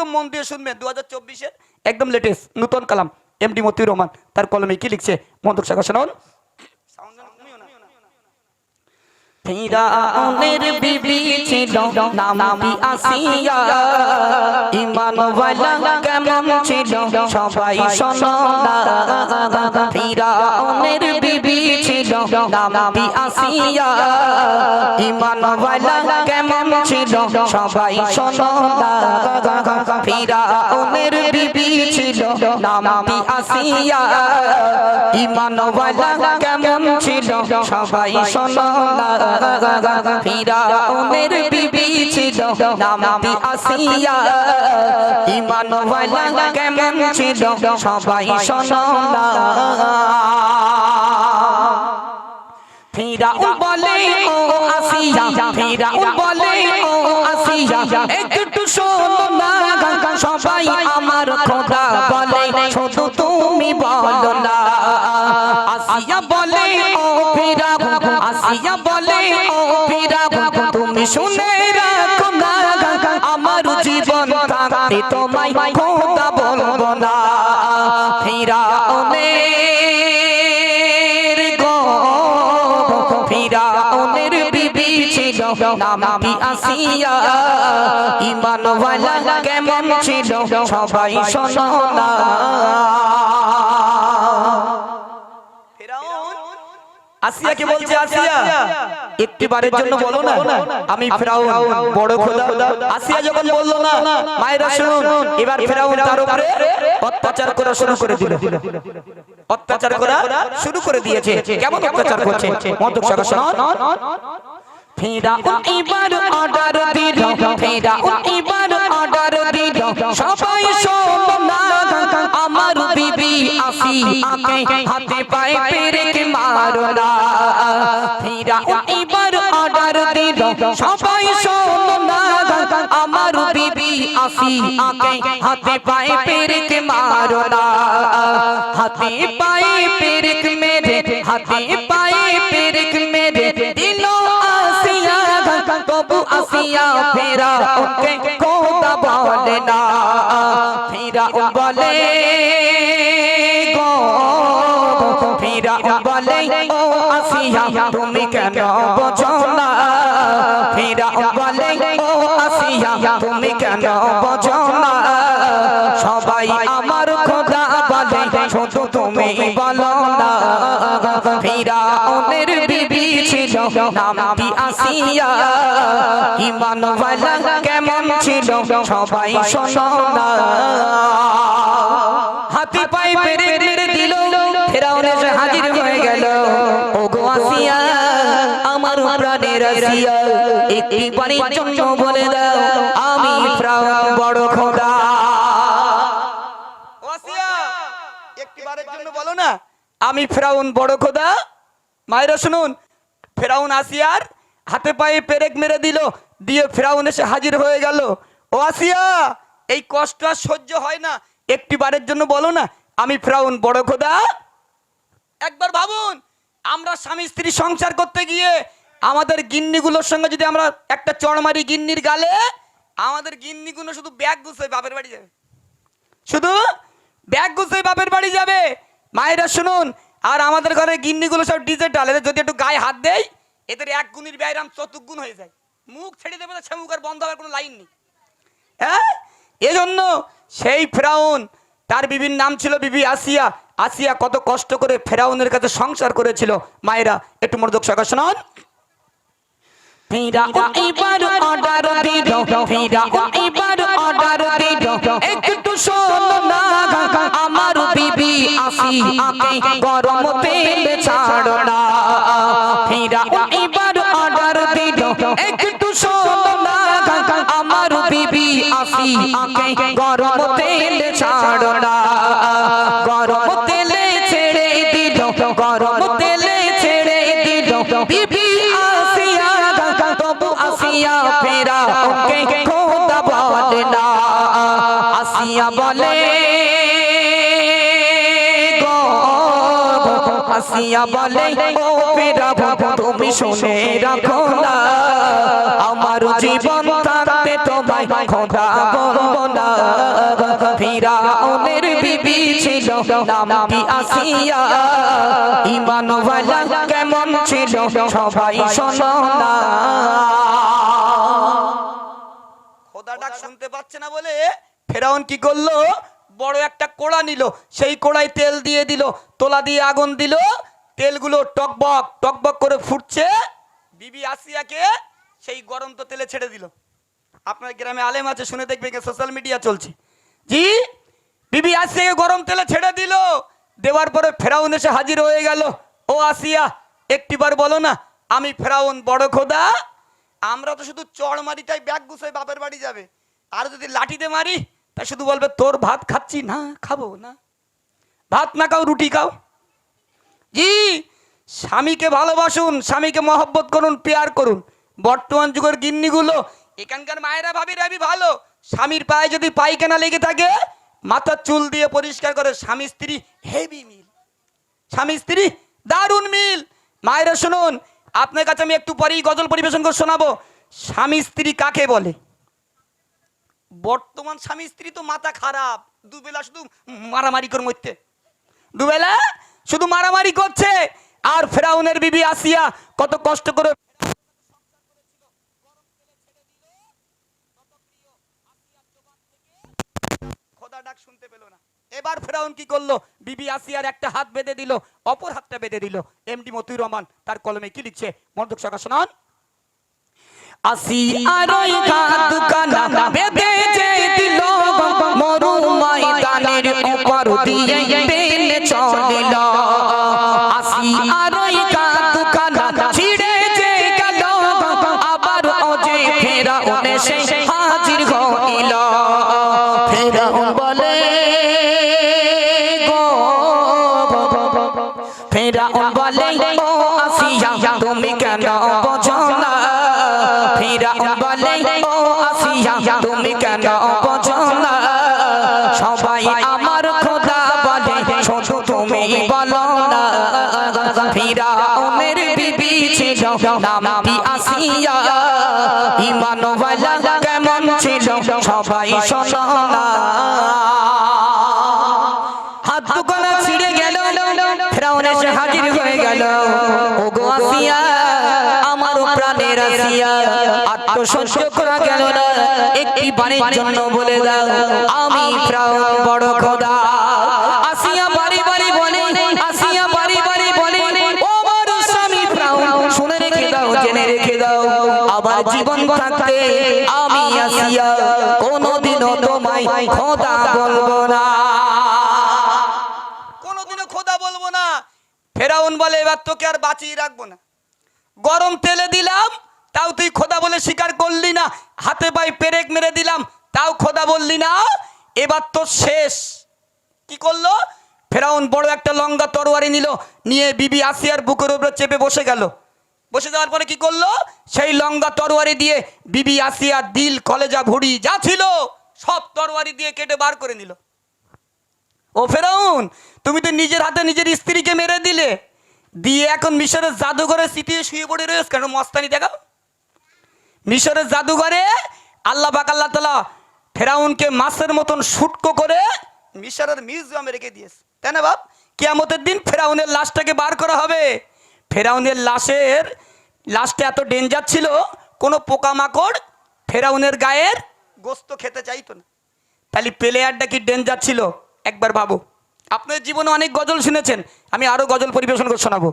একদম মন দিয়ে শুনবেন দু হাজার একদম লেটেস্ট নূতন কালাম এমডি মতিউর রহমান। তার কলমে কি লিখছে? মন্তক শাখা শোনান ফিরাউনের বিবি ছিল, নামি আসিয়া। ইমানওয়ালা কেমন ছিল, সবাই শোনো ফিরাউনের বিবি ছিল, নামি আসিয়া। ইমানওয়ালা কেমন ছিল, সবাই শোনো ফিরাউনের বিবি ছিল, নামি আসিয়া। ইমানওয়ালা কেমন ছিল, সবাই শোনো ফিরাউনের বিবি ছিল, নামটি আসিয়া ইমানওয়ালা কেমন ছিল, সবাই শোনো না ফিরাউন বলে, ও আসিয়া, ফিরাউন বলে, ও আসিয়া, একটু শোনো না সবাই আমার খোদা বলে, শুধু তুমি বলো না। আসিয়া বলে, ও আসিয়া বলে, ও ফিরাউন, তুমি শুনে রাখো না, আমার জীবন থাকতে তোমায় খোদা বলব না। ফিরাউনের গো ফিরাউনের বিবি ছিল আসিয়া ইমানওয়ালা কেমন ছিল, সবাই শোনো না। আসিয়াকে বলছে আসিয়া? একটিবারের জন্য বলো না। আমি ফেরাউন বড় খোদা। আসিয়া যখন বলল না মায়েরা শুনুন এবার ফেরাউন তার উপরে অত্যাচার করা শুরু করে দিল। অত্যাচার করা শুরু করে দিয়েছে। কেমন অত্যাচার করছে? মন্তক শোনান এবার অর্ডার দিল। ফেরাউন এবার অর্ডার দিল। সবাই আকে হাতে পায়ে পেরেকে মারো না। ফেরাউন এবার অর্ডার দিল। সবাই শোনো না আমার বিবি আসি আকে হাতে পায়ে পেরেকে মারো না। হাতে পায়ে পেরেক মেরে হাতে পায়ে পেরেক মেরে। দিল আসিয়া তবু আসিয়া ফেরা ওকে খোদা বলে না। ফেরা বলে ফেরা বলে ও আসিয়া তুমি কেন বোঝো না ফেরা বলে ও আসিয়া তুমি কেন বোঝো না সবাই আমার খোদা বলে শুধু তুমি বলো না। ফিরাউনের বিবি ছিল নামটি আসিয়া। ইমানওয়ালা কেমন ছিল সবাই শোনো না। হাতি পাই পেরে দিল। ফেরাউন এসে হাজির হয়ে গেল। ও গো আসিয়া আমার প্রাণের আসিয়া একটি বাড়ির জন্য বলে দাও। আমি ফেরাউন বড় খোদা। ও আসিয়া একটিবারের জন্য বলো না। আমি ফেরাউন বড় খোদা। মায়েরা শুনুন ফেরাউন আসিয়ার হাতে পায়ে পেরেক মেরে দিল দিয়ে ফেরাউন এসে হাজির হয়ে গেল। ও আসিয়া এই কষ্ট আর সহ্য হয় না। একটি বারের জন্য বলো না। আমি ফেরাউন বড় খোদা। একবার ভাবুন, আমরা স্বামী স্ত্রী সংসার করতে গিয়ে আমাদের গিন্নিগুলোর সঙ্গে যদি আমরা একটা চড় মারি গিন্নির গালে, আমাদের গিন্নিগুলো শুধু ব্যাগ গুছোয় বাপের বাড়ি যাবে। শুধু ব্যাগ গুছোয় বাপের বাড়ি যাবে। মায়েরা শুনুন, আর আমাদের ঘরে গিন্নিগুলো সব ডিজিটাল, এদের যদি একটু গায়ে হাত দেয় এদের এক গুণের ব্যায়াম চতুর্গুণ হয়ে যায়। মুখ ছেড়ে দেবে তো মুখ আর বন্ধ হওয়ার কোনো লাইন নেই। হ্যাঁ? এজন্য সেই ফ্রাউন, তার বিবির নাম ছিল বিবি আসিয়া আসিয়া কত কষ্ট করে ফেরাউনের কাছে সংসার করেছিল। মায়েরা একটু মনোযোগ সহকারে শোনান। ফিরা এবার অর্ডার দিল ফিরা এবার অর্ডার দিল একটু শোনো না। আমার বিবি গরম তেল ছাড়ো না। ফিরা এবার অর্ডার দিল একটু শোনো না। আমার বিবি আসি গরম তেল ছাড়ো। না। মিয়া বলে ও পেরাব তুমি শুনে রাখো না। আমার জীবন থাকতে তোমায় খোদা বলব না। ফিরাউনের বিবি ছিল, নামটি আসিয়া। ইমানওয়ালা কেমন ছিল, সবাই শোনো না। খোদা ডাক শুনতে পাচ্ছে না বলে ফেরাউন কি করল? বড় একটা কোড়া নিল, সেই কোড়ায় তেল দিয়ে দিল, তোলা দিয়ে আগুন দিল তেলগুলো টকবক টকবক করে ফুটছে। বিবি আসিয়াকে সেই গরম তো তেলে ছেড়ে দিল। আপনার গ্রামে আলেম আছে, শুনে দেখবে সোশ্যাল মিডিয়া চলছে। জি, বিবি আসিয়াকে গরম তেলে ছেড়ে দিল। দেওয়ার পরে ফেরাউন এসে হাজির হয়ে গেল। ও আসিয়া, একটিবার বলো না, আমি ফেরাউন বড় খোদা। আমরা তো শুধু চড় মারি তাই ব্যাগ গুছোয় বাপের বাড়ি যাবে। আর যদি লাঠিতে মারি, তা শুধু বলবে, তোর ভাত খাচ্ছি না, খাব না। ভাত না খাও, রুটি খাও। জি, স্বামীকে ভালোবাসুন, স্বামীকে মহব্বত করুন, পেয়ার করুন। বর্তমান যুগের গিন্নিগুলো, এখানকার মায়েরা ভাবি রাবি ভালো। স্বামীর পায়ে যদি পায়খানা লেগে থাকে, মাথার চুল দিয়ে পরিষ্কার করে স্বামী স্ত্রী হেভি মিল স্বামী স্ত্রী, দারুণ মিল মায়েরা শুনুন, আপনার কাছে আমি একটু পরেই গজল পরিবেশন করে শোনাবো। স্বামী স্ত্রী কাকে বলে? বর্তমান স্বামী স্ত্রী তো মাথা খারাপ, দুবেলা শুধু মারামারি করে মরতে দুবেলা শুধু মারামারি করছে, আর ফেরাউনের বিবি আসিয়া কত কষ্ট করে শুনতে পেল না। এবার ফেরাউন কি করল? বিবি আসিয়ার একটা হাত বেঁধে দিল, অপর হাতটা বেঁধে দিল। এমডি মতিউর রহমান তার কলমে কি লিখছে? মনোযোগ আসি ঘাত উপর দিয়ে পেলে চলিল। আসি আরই ঘাত কানা ছিড়ে যে গেল। আবার অজে ফেরাউন এসে হাজির হইল। ফেরাউন বলে গো ফেরাউন বলে ও আসিয়া তুমি কেন ইমানওয়ালা কেমন ছিল? সবাই হাত গেল। ফেরাউন এসে হাজির হয়ে গেল। আসিয়া আমার প্রাণের আসিয়া, আত্মসহ্য করা গেল না। একটি বাড়ির জন্য বলে দাও, আমি ফেরাউন বড় খোদা। জীবন থাকতে আমি আসিয়া কোনোদিনও তোমায় খোদা বলব না। কোনোদিনও খোদা বলব না। ফেরাউন বলে এবার তোকে আর বাঁচিয়ে রাখব না। গরম তেলে দিলাম তাও তুই খোদা বলে স্বীকার করলি না। হাতে পায়ে পেরেক মেরে দিলাম তাও খোদা বললি না। এবার তো শেষ। কি করল? ফেরাউন বড় একটা লঙ্গা তরোয়ারি নিল নিয়ে বিবি আসিয়ার বুকের উপরে চেপে বসে গেল। বসে যাওয়ার পরে কি করল? সেই লঙ্গা তরোয়ারি দিয়ে বিবি আসিয়া দিল কলেজা ভুড়ি যা ছিল, সব তরোয়ারি দিয়ে কেটে বার করে নিল। ও ফেরাউন, তুমি তো নিজের হাতে নিজের স্ত্রীকে মেরে দিলে। দিয়ে এখন মিশরের জাদুঘরে সিটিয়ে শুয়ে পড়ে রয়েছে কেন? মস্তানি দেখাও। মিশরের জাদুঘরে আল্লাহ পাক আল্লাহ তালা ফেরাউনকে মাছের মতন শুটকো করে মিশরের মিউজিয়ামে রেখে দিয়েছে। তাই না বাপ? কেয়ামতের দিন ফেরাউনের লাশটাকে বার করা হবে। ফেরাউনের লাশের, লাশটা এত ডেঞ্জার ছিল, কোনো পোকামাকড় ফেরাউনের গায়ের গোস্ত খেতে চাইতো না। তাহলে প্লেয়ারটা কি ডেঞ্জার ছিল? একবার ভাবো। আপনার জীবনে অনেক গজল শুনেছেন, আমি আরও গজল পরিবেশন করে শোনাবো।